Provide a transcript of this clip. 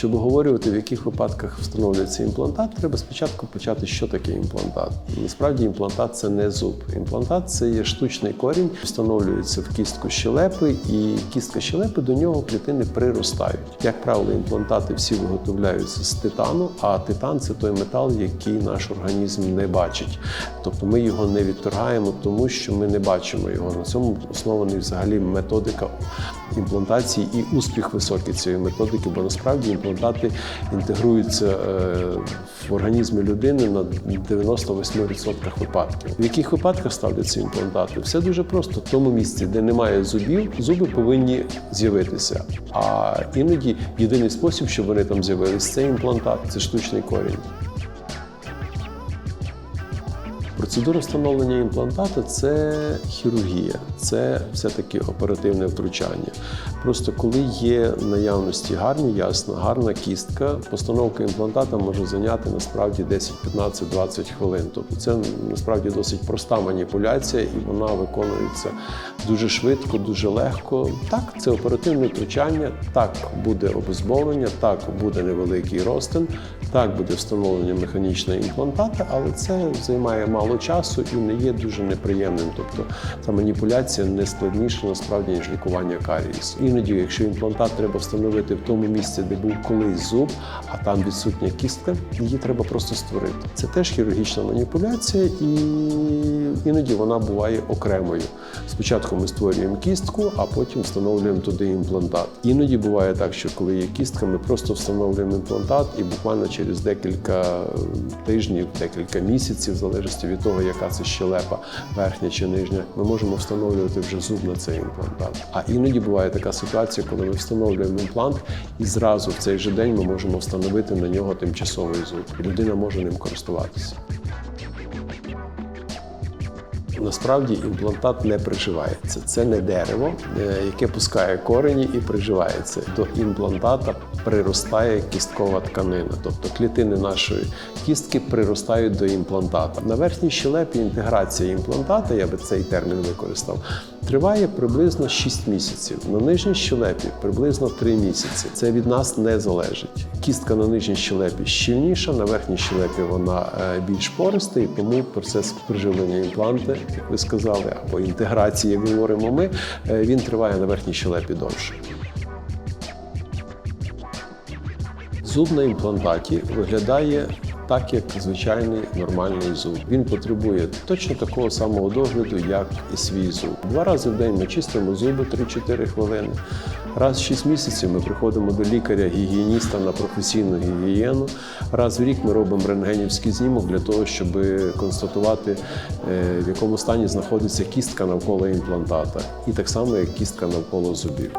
Щоб обговорювати, в яких випадках встановлюється імплантат, треба спочатку почати, що таке імплантат. Насправді імплантат це не зуб. Імплантат це є штучний корінь, встановлюється в кістку щелепи, і кістка щелепи до нього клітини приростають. Як правило, імплантати всі виготовляються з титану, а титан це той метал, який наш організм не бачить. Тобто ми його не відторгаємо, тому що ми не бачимо його. На цьому оснований взагалі методика імплантації і успіх високий цієї методики, бо насправді імплантати інтегруються е, в організмі людини на 98% випадків. В яких випадках ставляться імплантати? Все дуже просто. В тому місці, де немає зубів, зуби повинні з'явитися. А іноді єдиний спосіб, щоб вони там з'явились, це імплантат, це штучний корінь. Процедура встановлення імплантату це хірургія, це все-таки оперативне втручання. Просто коли є в наявності гарні ясна, гарна кістка, постановка імплантата може зайняти насправді 10, 15, 20 хвилин. Тобто це насправді досить проста маніпуляція, і вона виконується дуже швидко, дуже легко. Так, це оперативне втручання, так буде обезболення, так буде невеликий розтин, так буде встановлення механічного імплантата, але це займає мало часу і не є дуже неприємним. Тобто ця маніпуляція не складніша насправді ніж лікування карієсу. Іноді, якщо імплантат треба встановити в тому місці, де був колись зуб, а там відсутня кістка, її треба просто створити. Це теж хірургічна маніпуляція, і іноді вона буває окремою. Спочатку ми створюємо кістку, а потім встановлюємо туди імплантат. Іноді буває так, що коли є кістка, ми просто встановлюємо імплантат, і буквально через декілька тижнів, декілька місяців, в залежності від того, яка це щелепа, верхня чи нижня, ми можемо встановлювати вже зуб на цей імплантат. А іноді буває така ситуація, коли ми встановлюємо імплант, і зразу в цей же день ми можемо встановити на нього тимчасовий зуб. Людина може ним користуватися. Насправді імплантат не приживається. Це не дерево, е, яке пускає корені і приживається. До імплантата приростає кісткова тканина, тобто клітини нашої кістки приростають до імплантата. На верхній щелепі інтеграція імплантата, я би цей термін використав, триває приблизно 6 місяців. На нижній щелепі приблизно 3 місяці. Це від нас не залежить. Кістка на нижній щелепі щільніша, на верхній щелепі вона е, більш пориста, і тому процес приживлення імпланта, як ви сказали, або інтеграції, як говоримо ми, е, він триває на верхній щелепі довше. Зуб на імплантаті виглядає так, як звичайний нормальний зуб. Він потребує точно такого самого догляду, як і свій зуб. Два рази в день ми чистимо зуби 3-4 хвилини. Раз в 6 місяців ми приходимо до лікаря-гігієніста на професійну гігієну. Раз в рік ми робимо рентгенівський знімок для того, щоб констатувати, е, в якому стані знаходиться кістка навколо імплантата, і так само як кістка навколо зубів.